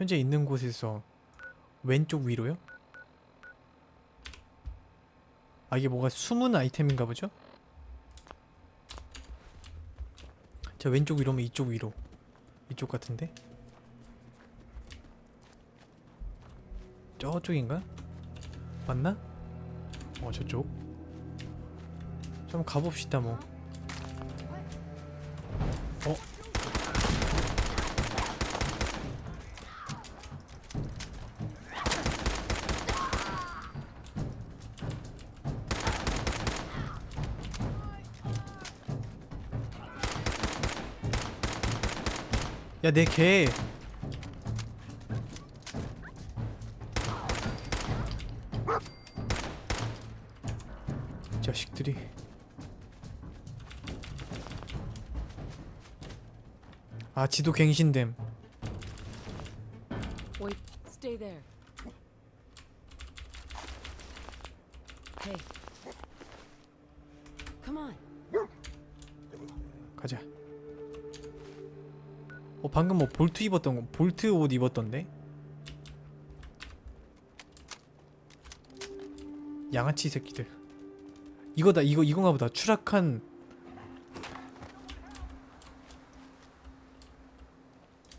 현재 있는 곳에서 왼쪽 위로요? 아 이게 뭐가 숨은 아이템인가 보죠? 자 왼쪽 위로면 이쪽 위로 이쪽 같은데? 저쪽인가? 맞나? 어 저쪽 좀 가봅시다 뭐 야, 내 개. 이 자식들이. 아, 지도 갱신됨. Wait, stay there. Hey. Come on. 가자. 어, 방금 뭐 볼트 입었던 거, 볼트 옷 입었던데? 양아치 새끼들. 이거다, 이거, 이건가 보다. 추락한.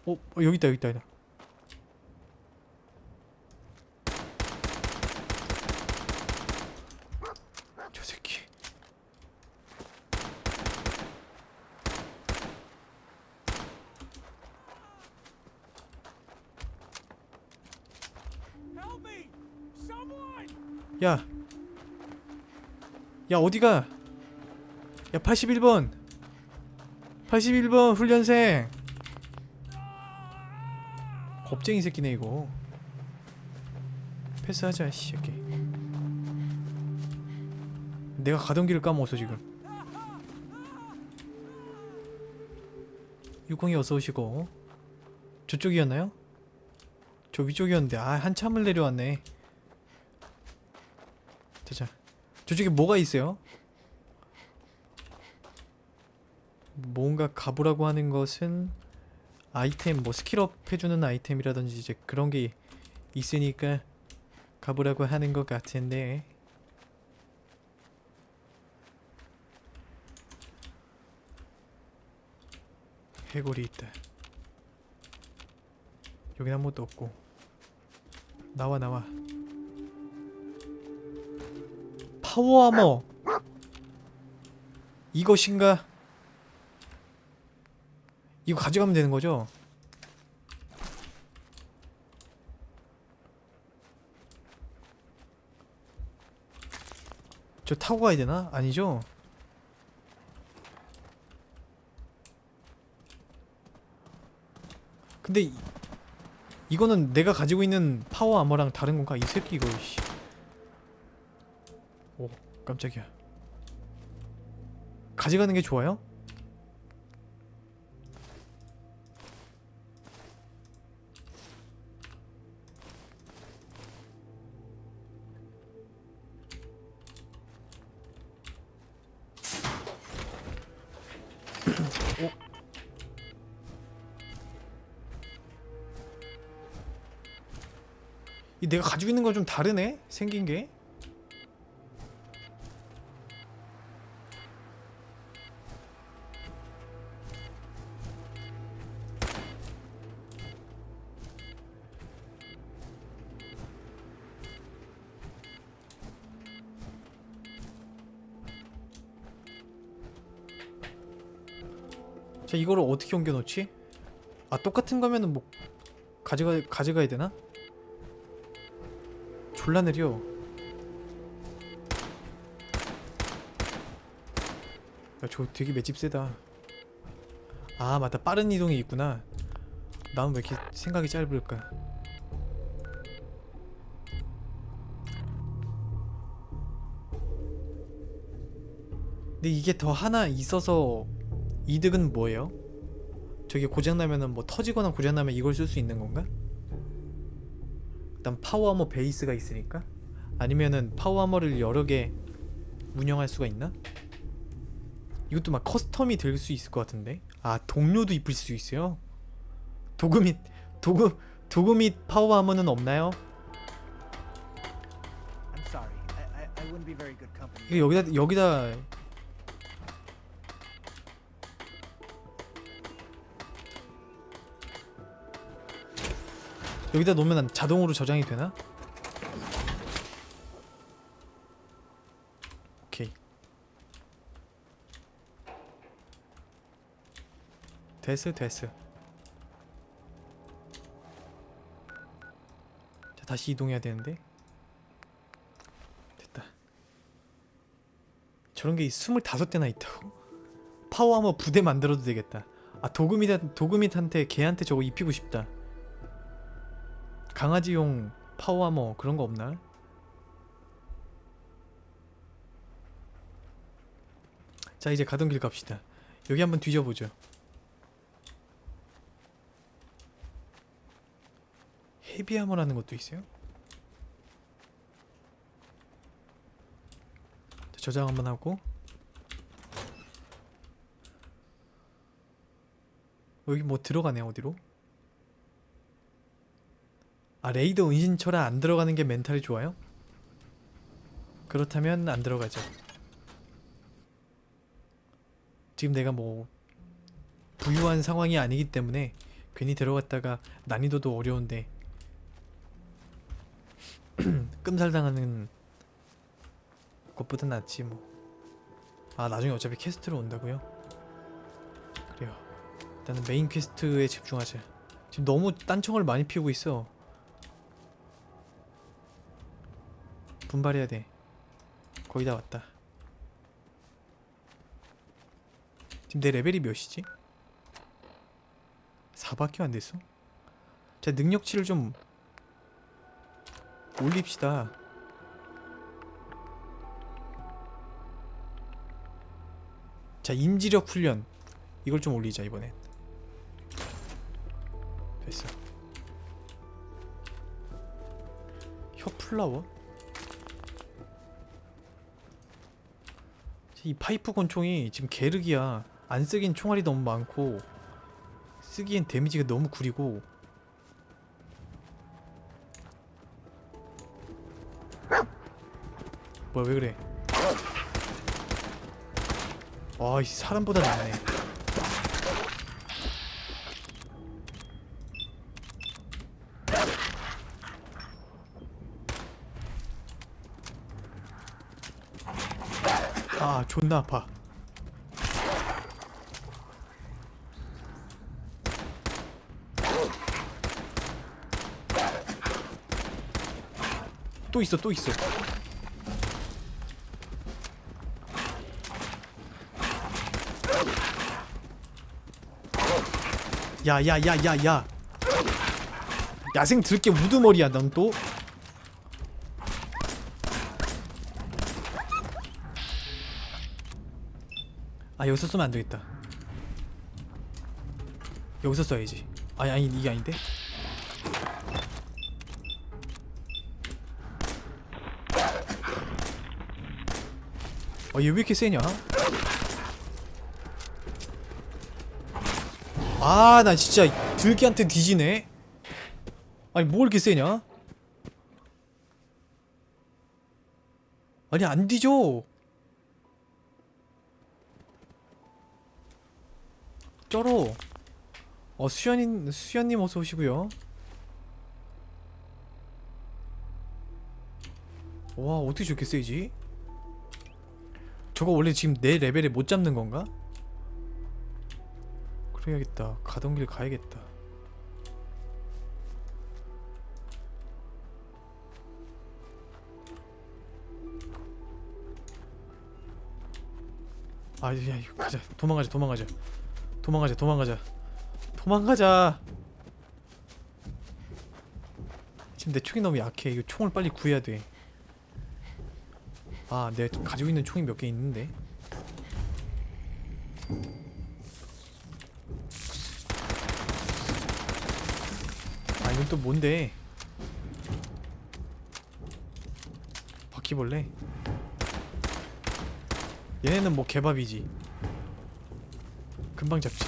어, 어 여기 있다, 여기 있다, 여기 있다. 저 새끼. 야. 야, 어디가? 야, 81번. 81번 훈련생. 겁쟁이 새끼네 이거. 패스하자, 이 새끼. 내가 가던 길을 까먹었어 지금. 유공이 어서 오시고. 저쪽이었나요? 저 위쪽이었는데 아 한참을 내려왔네. 자자 저쪽에 뭐가 있어요? 뭔가 가보라고 하는 것은 아이템 뭐 스킬업 해주는 아이템이라든지 이제 그런 게 있으니까 가보라고 하는 것 같은데. 해골이 있다. 여긴 아무것도 없고. 나와 나와 파워 아머 이것인가? 이거 가져가면 되는 거죠? 저 타고 가야 되나? 아니죠? 근데 이, 이거는 내가 가지고 있는 파워 아머랑 다른 건가? 이 새끼 이거 씨. 오 깜짝이야 가져가는 게 좋아요? 내가 가지고 있는 건 좀 다르네 생긴 게 자 이거를 어떻게 옮겨 놓지? 아 똑같은 거면은 뭐 가져가 가져가야 되나? 졸라 느려. 야, 저 되게 맷집 세다. 아, 맞다. 빠른 이동이 있구나. 나는 왜 이렇게 생각이 짧을까? 근데 이게 더 하나 있어서 이득은 뭐예요? 저게 고장나면은 뭐 터지거나 고장나면 이걸 쓸 수 있는 건가? 일단 파워아머 베이스가 있으니까 아니면은 파워아머를 여러 개 운영할 수가 있나? 이것도 막 커스텀이 될 수 있을 것 같은데 아 동료도 입을 수 있어요? 도구 및 파워 아머는 없나요? I'm sorry. I, I, I wouldn't be very good company. 이거 여기다 여기다 여기다 놓으면 자동으로 저장이 되나? 오케이. 됐어 됐어. 자 다시 이동해야 되는데. 됐다. 저런 게 25대나 있다고? 파워하머 부대 만들어도 되겠다. 아 도그밋 도그밋한테 걔한테 저거 입히고 싶다 강아지용 파워하머 그런 거 없나? 자 이제 가던 길 갑시다 여기 한번 뒤져보죠 헤비하머라는 것도 있어요? 자, 저장 한번 하고 여기 뭐 들어가네 어디로? 아 레이더 은신처라 안 들어가는 게 멘탈이 좋아요? 그렇다면 안 들어가죠. 지금 내가 뭐 부유한 상황이 아니기 때문에 괜히 들어갔다가 난이도도 어려운데 끔살당하는 것보다 낫지 뭐. 아 나중에 어차피 캐스트로 온다고요? 그래요. 일단은 메인 퀘스트에 집중하자. 지금 너무 딴청을 많이 피우고 있어 분발해야 돼. 거의 다 왔다. 지금 내 레벨이 몇이지? 4밖에 안 됐어? 자 능력치를 좀 올립시다. 자 인지력 훈련. 이걸 좀 올리자 이번엔. 됐어. 혀 플라워 이 파이프 권총이 지금 게르기야. 안 쓰긴 총알이 너무 많고 쓰기엔 데미지가 너무 구리고. 뭐야 왜 그래? 와이 사람보다 낫네 아 존나 아파. 또 있어 또 있어. 야야야야야. 야생 들게 우두머리야 넌 또? 아 여기서 쓰면 안 되겠다. 여기서 써야지. 아니 아니 이게 아닌데? 아얘 왜 이렇게 세냐? 아 나 진짜 들기한테 뒤지네. 아니 뭐 이렇게 세냐? 아니 안 뒤져 쩔어 어 수연님 수연님 어서 오시고요 와 어떻게 저렇게 세지 저거 원래 지금 내 레벨에 못 잡는 건가? 그래야겠다. 가던 길 가야겠다. 아, 야, 이거 가자. 도망가자. 도망가자. 도망가자. 도망가자. 도망가자. 지금 내 총이 너무 약해. 이거 총을 빨리 구해야 돼. 아, 내 가지고 있는 총이 몇 개 있는데. 아 이건 또 뭔데? 바퀴벌레? 얘네는 뭐 개밥이지. 금방 잡지.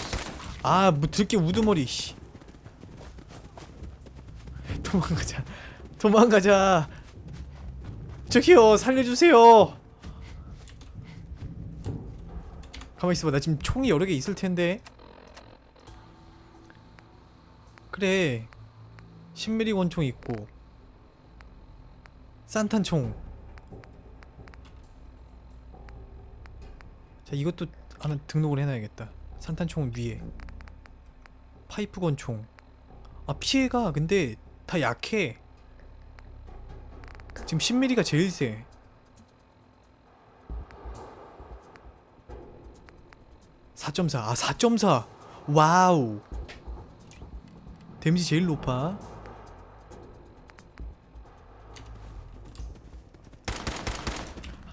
아, 뭐 들게 우두머리. 씨. 도망가자. 도망가자. 저기요, 살려주세요. 가만 있어봐. 나 지금 총이 여러 개 있을 텐데. 그래. 10mm 권총 있고. 산탄총. 자, 이것도 하나 등록을 해놔야겠다. 산탄총 위에. 파이프 권총. 아, 피해가 근데 다 약해. 지금 10mm가 제일 세. (4.4) 아 (4.4) 와우 데미지 제일 높아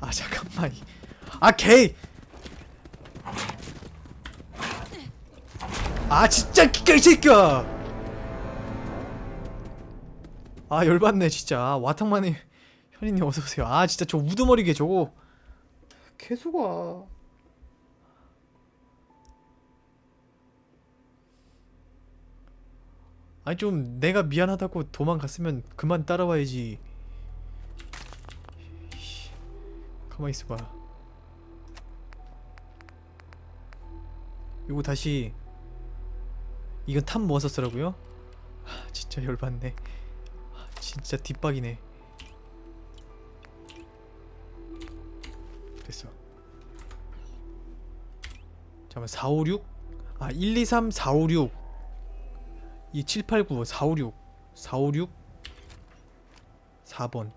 아 잠깐만 아 개! 아 진짜 기가 이 새끼야. 아 열받네 진짜. 와탕만에 현이님 어서오세요. 아 진짜 저 우두머리게 저거. 개수가 아니 좀 내가 미안하다고 도망갔으면 그만 따라와야지. 가만히 있어봐. 이거 다시 이건 탑 모아서 쓰라고요? 아 진짜 열받네. 아, 진짜 뒷박이네. 됐어. 잠깐만 456? 아 1, 2, 3, 4, 5, 6 이 7, 8, 9, 4, 5, 6 4, 5, 6 4번.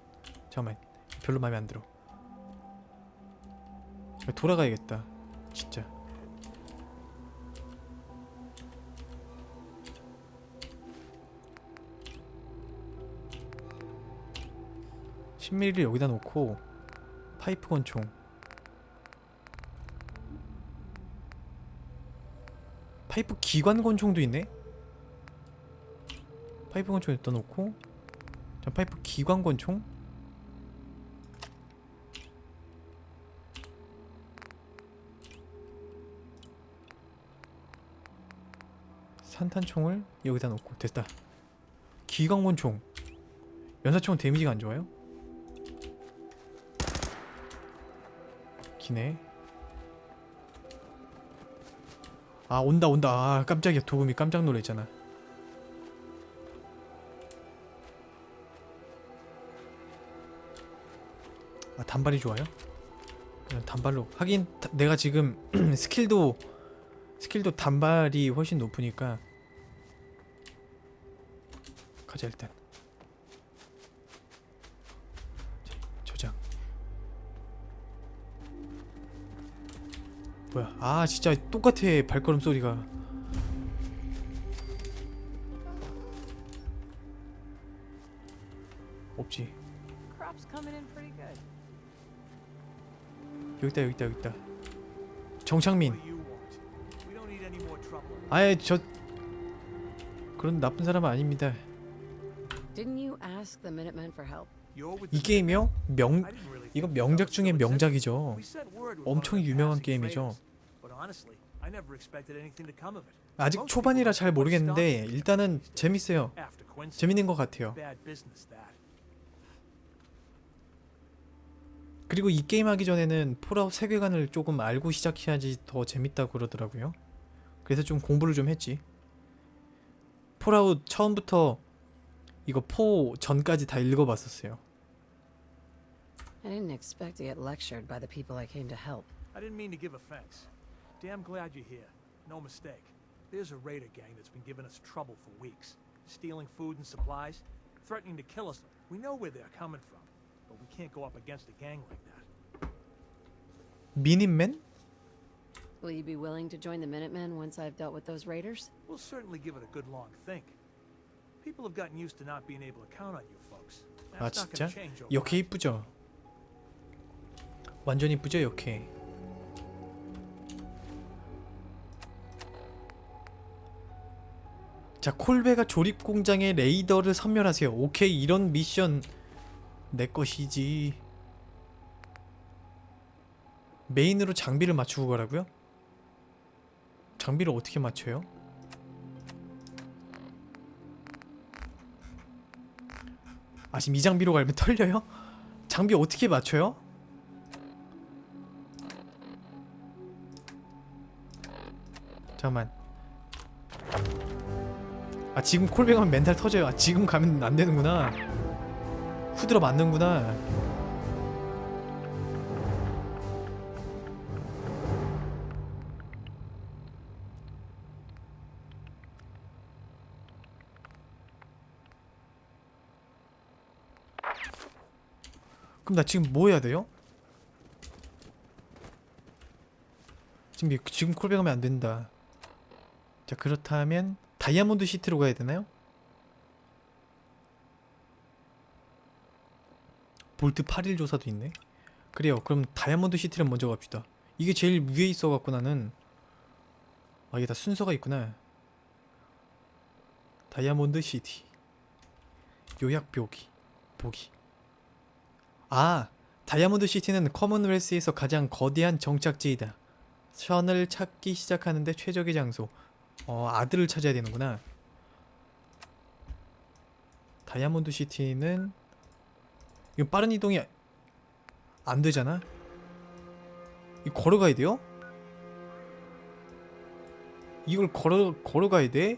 잠깐만 별로 마음에 안 들어. 돌아가야겠다. 진짜 1 0 m 를 여기다 놓고 파이프 권총. 파이프 기관 권총도 있네? 파이프 권총 여기다 놓고. 자 파이프 기관 권총. 산탄총을 여기다 놓고. 됐다. 기관 권총. 연사총은 데미지가 안 좋아요? 기네. 아 온다 온다. 아 깜짝이야. 도금이 깜짝 놀랐잖아. 아 단발이 좋아요? 그냥 단발로. 하긴 다- 내가 지금 스킬도 스킬도 단발이 훨씬 높으니까. 가자 일단 뭐야 아 진짜 똑같아 발걸음 소리가 없지. 여기 있다 여기 있다 여기 있다 정창민. 아예 저 그런 나쁜 사람은 아닙니다 이 게임이요? 명 이거 think 명작. 중에 명작이죠 엄청 유명한 게임이죠. 아직 초반이라 잘 모르겠는데. 일단은 재밌어요 재밌는 것 같아요. 그리고 이 게임 하기 전에는 폴아웃 세계관을 조금 알고 시작해야지 더 재밌다고 그러더라고요 그래서 좀 공부를 좀 했지 폴아웃 처음부터 이거 포 전까지 다 읽어봤었어요 I didn't expect to get lectured by the people I came to help. I didn't mean to give offense. Damn glad you're here. No mistake. There's a raider gang that's been giving us trouble for weeks. Stealing food and supplies, threatening to kill us. We know where they're coming from, but we can't go up against a gang like that. 미닌맨? Will you be willing to join the Minutemen once I've dealt with those raiders? We'll certainly give it a good long think. People have gotten used to not being able to count on you folks. 아 That's not 진짜? gonna change 역해 overnight. 이쁘죠? 완전 이쁘죠 역해 자 콜베가 조립 공장의 레이더를 선멸하세요 오케이 이런 미션 내 것이지 메인으로 장비를 맞추고 가라고요? 장비를 어떻게 맞춰요? 아 지금 이 장비로 갈면 털려요? 장비 어떻게 맞춰요? 잠깐만 아 지금 콜백하면 멘탈 터져요 아 지금 가면 안 되는구나 후드로 맞는구나 그럼 나 지금 뭐 해야 돼요? 지금 이- 지금 콜백하면 안 된다. 자 그렇다면 다이아몬드 시티로 가야 되나요? 볼트 8일 조사도 있네. 그래요. 그럼 다이아몬드 시티를 먼저 갑시다. 이게 제일 위에 있어갖고 나는 아 이게 다 순서가 있구나. 다이아몬드 시티 요약 묘기 보기 아, 다이아몬드 시티는 커먼웰스에서 가장 거대한 정착지이다. 션을 찾기 시작하는데 최적의 장소. 어, 아들을 찾아야 되는구나. 다이아몬드 시티는 이거 빠른 이동이 안 되잖아. 이 걸어가야 돼요? 이걸 걸어 걸어가야 돼?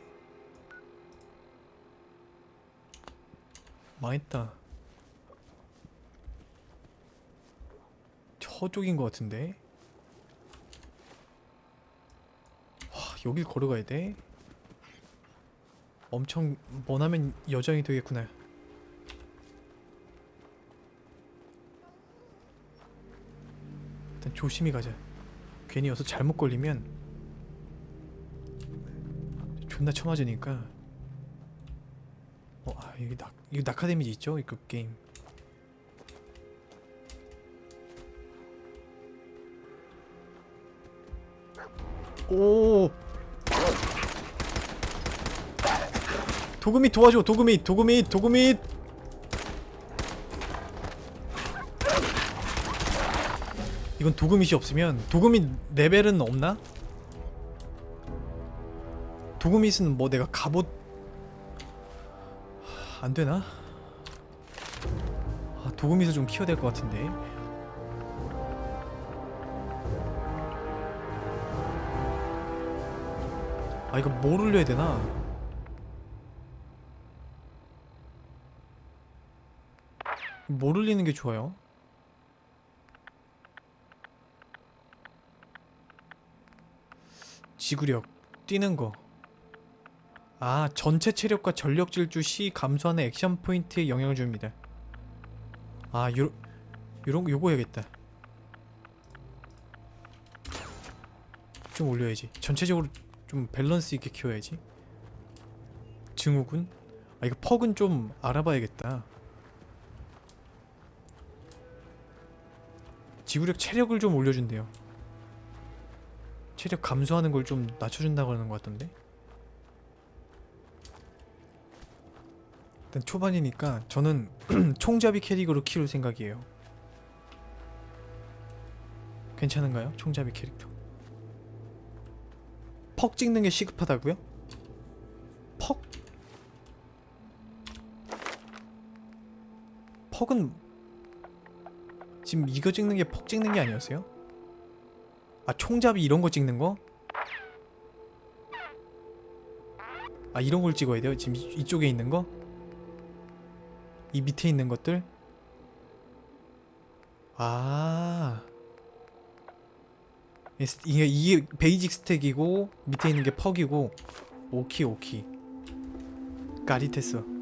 망했다. 저쪽인 것 같은데. 와, 여길 걸어가야 돼. 엄청 머나면 여정이 되겠구나. 일단 조심히 가자. 괜히 여기서 잘못 걸리면 존나 처맞으니까. 어, 아, 여기 낙, 이거 낙하 데미지 있죠? 이그 게임. 오. 도금이 도와줘. 도금이 도금이 도금이. 이건 도금이시 없으면 도금이 레벨은 없나? 도금이는 뭐 내가 갑옷 하, 안 되나? 아, 도금이를 좀 키워야 될 것 같은데. 아 이거 뭘 올려야 되나? 뭘 올리는 게 좋아요? 지구력 뛰는 거. 아 전체 체력과 전력 질주 시 감소하는 액션 포인트에 영향을 줍니다. 아 요, 요런 요거 해야겠다. 좀 올려야지. 전체적으로 좀 밸런스 있게 키워야지. 증후군? 아 이거 퍽은 좀 알아봐야겠다. 지구력 체력을 좀 올려준대요. 체력 감소하는 걸 좀 낮춰준다고 하는 것 같던데. 일단 초반이니까 저는 총잡이 캐릭으로 키울 생각이에요. 괜찮은가요? 총잡이 캐릭터. 퍽 찍는 게 시급하다고요? 퍽? 퍽은 지금 이거 찍는 게퍽 찍는 게 아니었어요? 아 총잡이 이런 거 찍는 거? 아 이런 걸 찍어야 돼요? 지금 이- 이쪽에 있는 거? 이 밑에 있는 것들? 아 이게 이게 베이직 스택이고 밑에 있는 게 퍽이고 오키 오키 까릿했어 스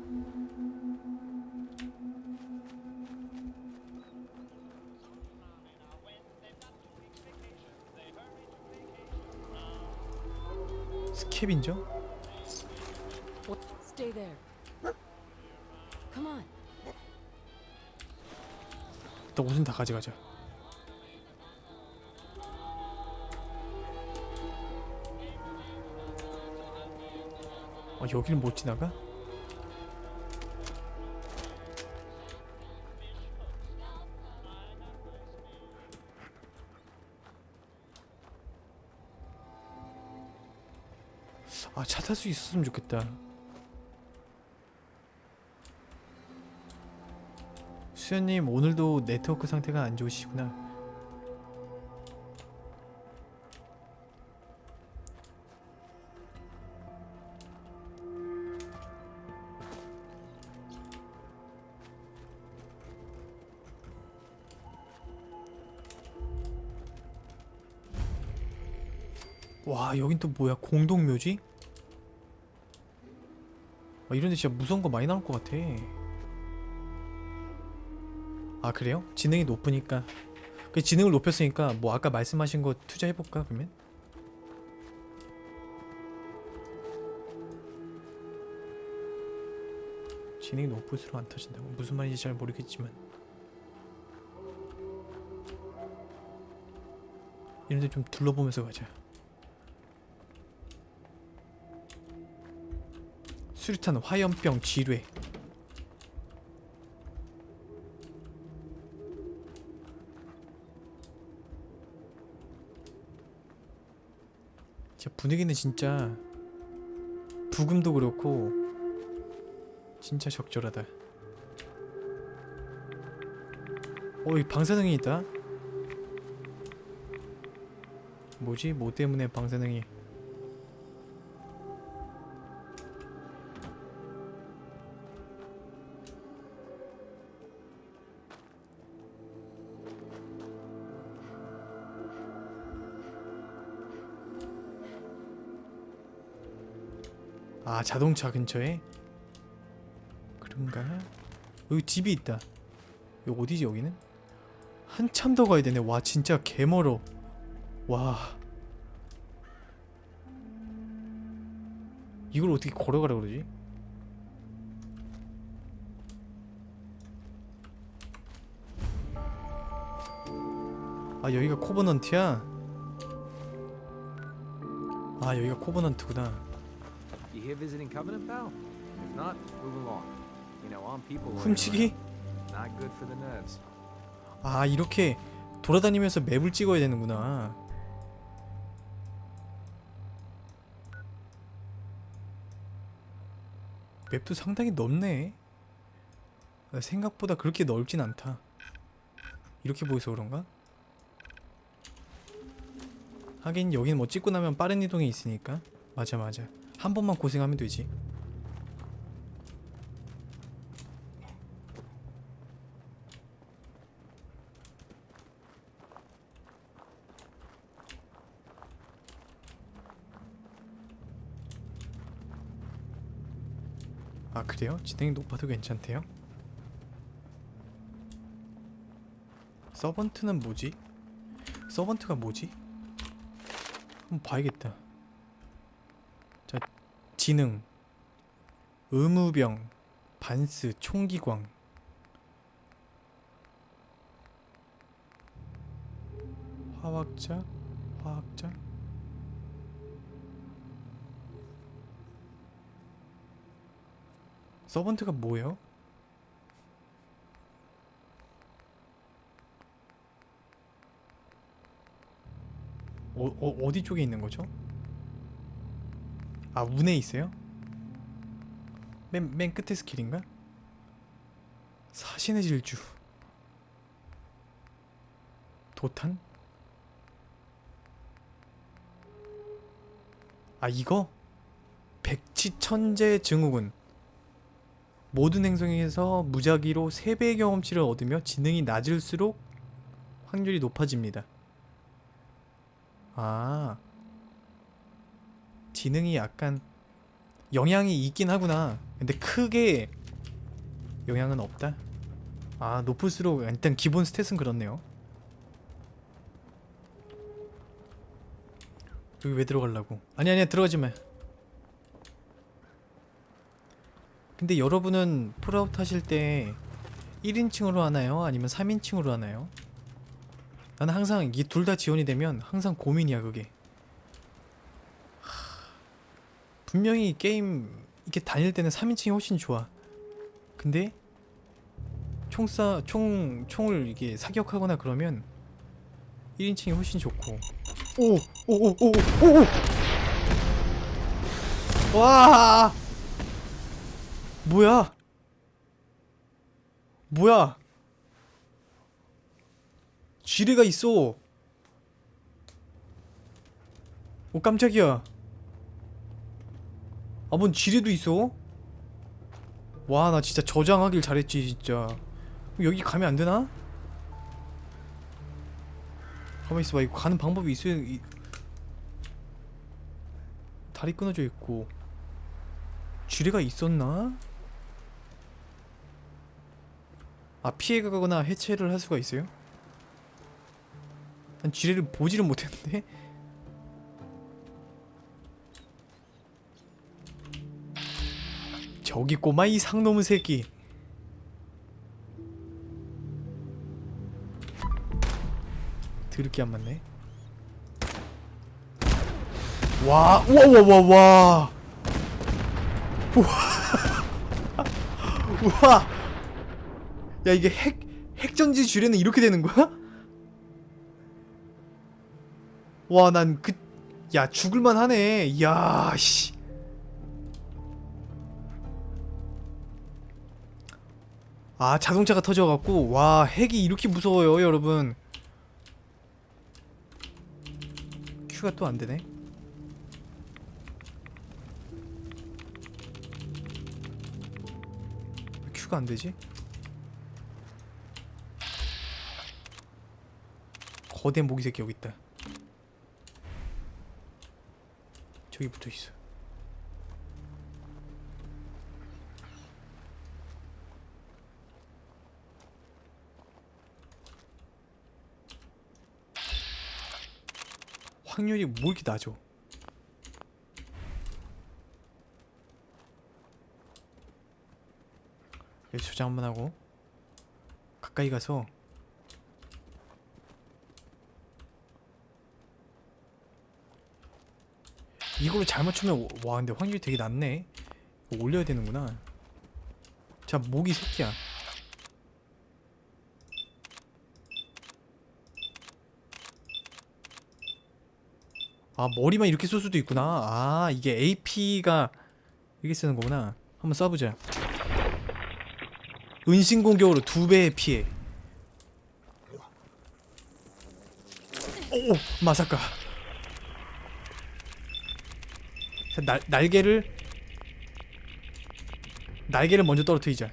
캡인죠? Stay there. Come on. 일단 옷은 다 가져가자 아 여기를 못 지나가? 탈수 있었으면 좋겠다 수현님 오늘도 네트워크 상태가 안 좋으시구나. 와 여긴 또 뭐야 공동묘지? 아, 이런데 진짜 무서운 거 많이 나올 것 같아. 아 그래요? 지능이 높으니까 그 지능을 높였으니까 뭐 아까 말씀하신 거 투자해볼까 그러면? 지능이 높을수록 안 터진다고 무슨 말인지 잘 모르겠지만 이런데 좀 둘러보면서 가자 수류탄 화염병 지뢰 진짜 분위기는 진짜 부금도 그렇고 진짜 적절하다. 어, 여기 방사능이 있다. 뭐지? 뭐 때문에 방사능이? 아 자동차 근처에? 그런가? 여기 집이 있다. 여기 어디지 여기는? 한참 더 가야 되네. 와 진짜 개멀어. 와. 이걸 어떻게 걸어가라 그러지? 아 여기가 코버넌트야? 아 여기가 코버넌트구나. You here visiting Covenant, pal? If not, move along. You know, armed people 훔치기? not good for the nerves. 아 이렇게 돌아다니면서 맵을 찍어야 되는구나 맵도 상당히 넓네 아, 생각보다 그렇게 넓진 않다 이렇게 보여서 그런가? 하긴 여긴 뭐 찍고 나면 빠른 이동이 있으니까 맞아 맞아 한 번만 고생하면 되지 아 그래요? 진행이 높아도 괜찮대요? 서번트는 뭐지? 서번트가 뭐지? 한번 봐야겠다 자 지능 의무병 반스 총기광 화학자 화학자 서번트가 뭐예요? 어, 어, 어디 쪽에 있는 거죠? 아 운에 있어요? 맨, 맨 끝에 스킬인가? 사신의 질주 도탄? 아 이거? 백치천재 증후군 모든 행성에서 무작위로 3배의 경험치를 얻으며 지능이 낮을수록 확률이 높아집니다. 아. 지능이 약간 영향이 있긴 하구나. 근데 크게 영향은 없다. 아, 높을수록 일단 기본 스탯은 그렇네요. 여기 왜 들어가려고? 아니 아니야 들어가지 마. 근데 여러분은 폴아웃 하실 때 1인칭으로 하나요? 아니면 3인칭으로 하나요? 나는 항상 이게 둘 다 지원이 되면 항상 고민이야 그게 하, 분명히 게임 이렇게 다닐 때는 3인칭이 훨씬 좋아 근데 총사 총 총을 이게 사격하거나 그러면 1인칭이 훨씬 좋고 오 오 오 오 오 오 와 뭐야? 뭐야? 지뢰가 있어. 오 깜짝이야. 아 뭔 지뢰도 있어? 와 나 진짜 저장하길 잘했지 진짜. 여기 가면 안 되나? 가만 있어봐 이거 가는 방법이 있어야 이... 다리 끊어져 있고 지뢰가 있었나? 아 피해가거나 해체를 할 수가 있어요? 난 지뢰를 보지를 못했는데 저기 꼬마 이 상놈의 새끼. 드럽게 안 맞네. 와 우와 우와 우와 우와. 우와. 우와. 야 이게 핵 핵전지 주례는 이렇게 되는 거야? 와 난 그 야 죽을만 하네. 야 씨. 아 자동차가 터져갖고. 와 핵이 이렇게 무서워요 여러분. 큐가 또 안되네. 왜 큐가 안되지? 거대 모기 새끼 여기 있다. 저기 붙어있어 확률이 뭐 이렇게 낮아? 여기 저장 한번 하고. 가까이 가서. 이걸로 잘 맞추면 와 근데 확률이 되게 낮네. 올려야 되는구나. 자 모기 새끼야 아 머리만 이렇게 쏠 수도 있구나. 아 이게 AP가 이렇게 쓰는 거구나. 한번 쏴보자. 은신 공격으로 두 배의 피해. 오 마사카. 자, 날, 날개를 날개를 먼저 떨어뜨리자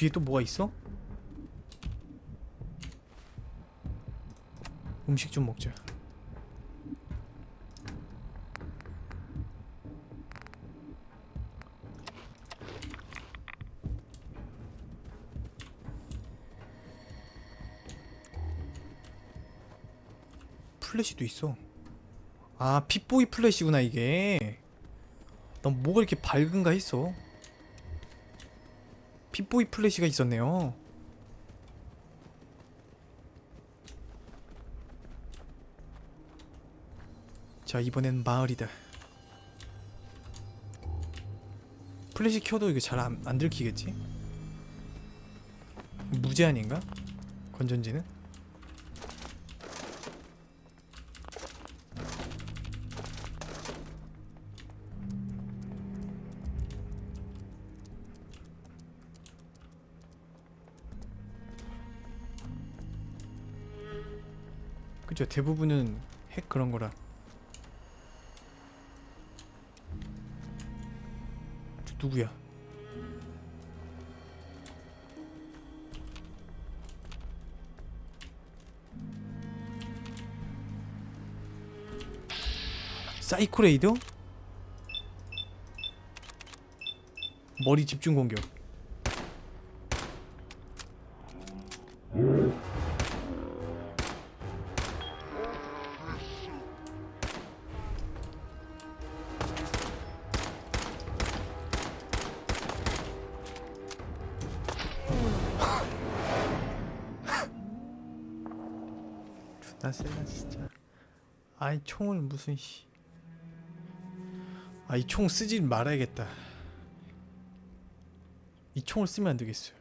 뒤에 또 뭐가 있어? 음식 좀 먹자. 플래시도 있어. 아 핏보이 플래시구나 이게. 난 뭐가 이렇게 밝은가 했어 핏보이 플래시가 있었네요. 자 이번엔 마을이다. 플래시 켜도 이게 잘 안 안 들키겠지? 무제한인가? 건전지는? 그죠? 대부분은 핵 그런 거라. 저 누구야? 사이코레이더? 머리 집중 공격 무슨 씨. 아 이 총 쓰지 말아야겠다. 이 총을 쓰면 안 되겠어요